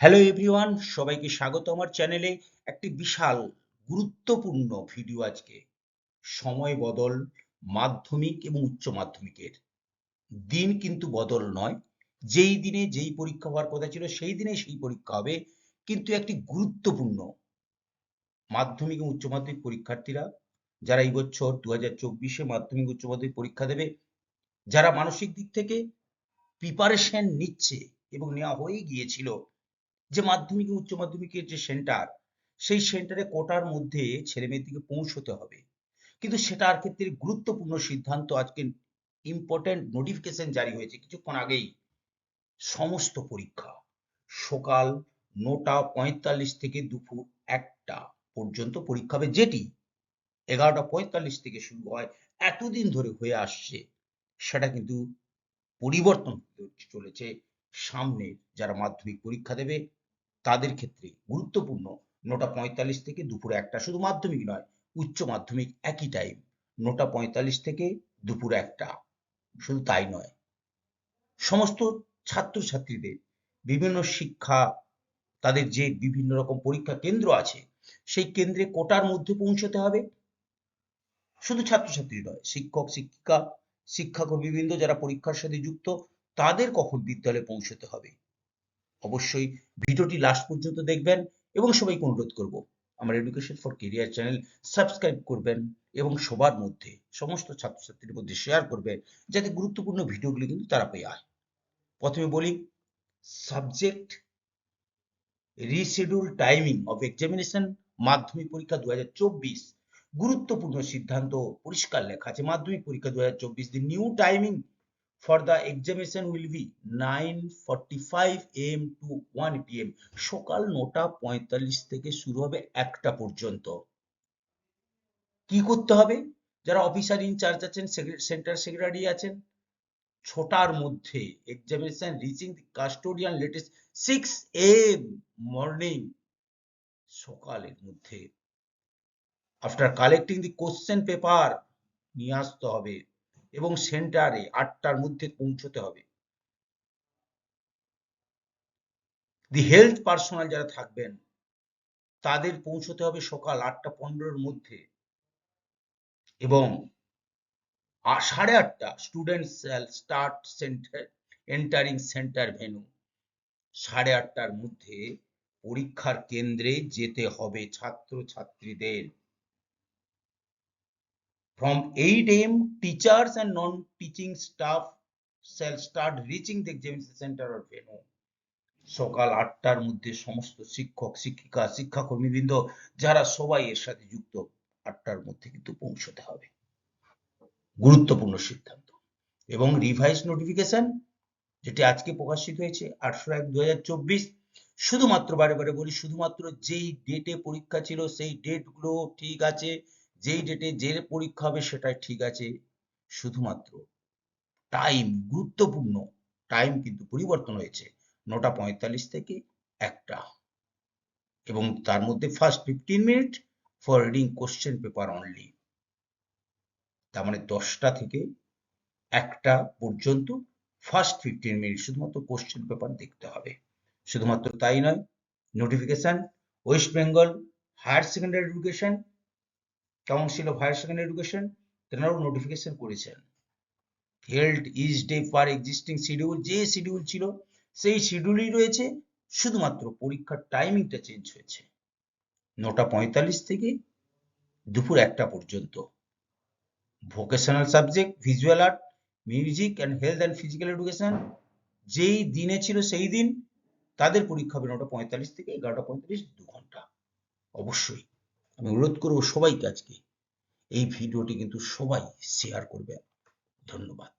Hello everyone সবাইকে স্বাগত আমার চ্যানেলে একটি বিশাল গুরুত্বপূর্ণ ভিডিও আজকে। সময় বদল, মাধ্যমিক এবং উচ্চ মাধ্যমিকের। দিন কিন্তু বদল নয়। যেই দিনে যেই পরীক্ষা হওয়ার কথা ছিল, সেই দিনে সেই পরীক্ষা হবে, কিন্তু একটি গুরুত্বপূর্ণ মাধ্যমিক এবং উচ্চ মাধ্যমিক পরীক্ষার্থীরা, যারা এই বছর দু হাজার চব্বিশে মাধ্যমিক উচ্চ মাধ্যমিক পরীক্ষা দেবে, যারা মানসিক দিক থেকে প্রিপারেশন নিচ্ছে এবং নেওয়া হয়ে গিয়েছিল যে মাধ্যমিক উচ্চ মাধ্যমিকের যে সেন্টার সেই সেন্টারে কোটার মধ্যে ছেলে মেয়েদেরকে পৌঁছতে হবে। কিন্তু সেটার ক্ষেত্রে গুরুত্বপূর্ণ সিদ্ধান্ত আজকে ইম্পর্টেন্ট নোটিফিকেশন জারি হয়েছে। কিছুক্ষণ আগেই সমস্ত পরীক্ষা সকাল নটা পঁয়তাল্লিশ থেকে দুপুর একটা পর্যন্ত পরীক্ষা হবে, যেটি এগারোটা পঁয়তাল্লিশ থেকে শুরু হয়, এতদিন ধরে হয়ে আসছে, সেটা কিন্তু পরিবর্তন চলেছে। সামনে যারা মাধ্যমিক পরীক্ষা দেবে, তাদের ক্ষেত্রে গুরুত্বপূর্ণ নটা পঁয়তাল্লিশ থেকে দুপুর একটা শুধু মাধ্যমিক নয়, উচ্চ মাধ্যমিক একই টাইম নটা পঁয়তাল্লিশ থেকে দুপুর একটা। শুধু তাই নয়, সমস্ত ছাত্রছাত্রীদের বিভিন্ন শিক্ষা, তাদের যে বিভিন্ন রকম পরীক্ষা কেন্দ্র আছে, সেই কেন্দ্রে কোটার মধ্যে পৌঁছতে হবে। শুধু ছাত্রছাত্রী নয়, শিক্ষক, শিক্ষিকা, শিক্ষাকর্মীবৃন্দ যারা পরীক্ষার সাথে যুক্ত তাদের কখন বিদ্যালয়ে পৌঁছতে হবে? অবশ্যই ভিডিওটি লাস্ট পর্যন্ত দেখবেন এবং সবাইকে অনুরোধ করব, আমার education for career channel subscribe করবেন এবং সবার মধ্যে সমস্ত ছাত্রছাত্রীর মধ্যে শেয়ার করবেন, যাতে গুরুত্বপূর্ণ ভিডিওগুলি কিন্তু তারা পেয়ে আয়। প্রথমে বলি subject reschedule timing of examination Madhyamik পরীক্ষা দু হাজার চব্বিশ। গুরুত্বপূর্ণ সিদ্ধান্ত, পরিষ্কার লেখা আছে, মাধ্যমিক পরীক্ষা দু হাজার চব্বিশ new timing for the examination will be 9:45 am to 1 pm সকাল নটা পঁয়তাল্লিশ থেকে শুরু হবে একটা পর্যন্ত। কি করতে হবে? যারা অফিসার ইনচার্জ আছেন সেন্টার সেক্রেটারি আছেন, ছটার মধ্যে examination reaching the custodian latest six am morning সকালের মধ্যে। After collecting the question paper নিয়ে আসতে হবে। এবং সেন্টারে আটটার মধ্যে পৌঁছতে হবে। দি হেলথ পার্সোনাল যারা থাকবেন, তাদের পৌঁছতে হবে সকাল আটটা পনেরোর মধ্যে। এবং সাড়ে আটটা student start centre entering centre venue সাড়ে আটটার মধ্যে পরীক্ষার কেন্দ্রে যেতে হবে ছাত্র ছাত্রীদের From 8 am, teachers and non-teaching staff shall start reaching the examination center or venue. সকাল আটটার মধ্যে সমস্ত শিক্ষক শিক্ষিকা শিক্ষাকর্মীবৃন্দ যারা সবাই এর সাথে যুক্ত আটটার মধ্যে কিন্তু পৌঁছতে হবে গুরুত্বপূর্ণ সিদ্ধান্ত এবং রিভাইস নোটিফিকেশন যেটি আজকে প্রকাশিত হয়েছে আটশো এক দু শুধুমাত্র বারে বারে বলি শুধুমাত্র যেই ডেটে পরীক্ষা ছিল সেই ডেটগুলো ঠিক আছে যেই ডেটে যে পরীক্ষা হবে সেটাই ঠিক আছে। শুধুমাত্র টাইম গুরুত্বপূর্ণ। টাইম কিন্তু পরিবর্তন হয়েছে। নটা পঁয়তাল্লিশ থেকে একটা। এবং তার মধ্যে first fifteen minute for reading question paper only তার মানে দশটা থেকে একটা পর্যন্ত ফার্স্ট ফিফটিন মিনিট শুধুমাত্র কোশ্চেন পেপার দেখতে হবে। শুধুমাত্র তাই নয় notification West Bengal higher secondary education council of higher secondary education তেনারাও notification করেছেন। Held is day per existing schedule যে শিডিউল ছিল, সেই শিডিউলই রয়েছে, শুধুমাত্র পরীক্ষার টাইমিংটা চেঞ্জ হয়েছে। নটা পঁয়তাল্লিশ থেকে দুপুর একটা পর্যন্ত। Vocational subject visual art music and health and physical education যেই দিনে ছিল সেই দিন, তাদের পরীক্ষা হবে নটা পঁয়তাল্লিশ থেকে এগারোটা পঁয়তাল্লিশ, দু ঘণ্টা। অবশ্যই আমি অনুরোধ করব সবাইকে আজকে এই ভিডিওটি কিন্তু সবাই শেয়ার করবে। ধন্যবাদ।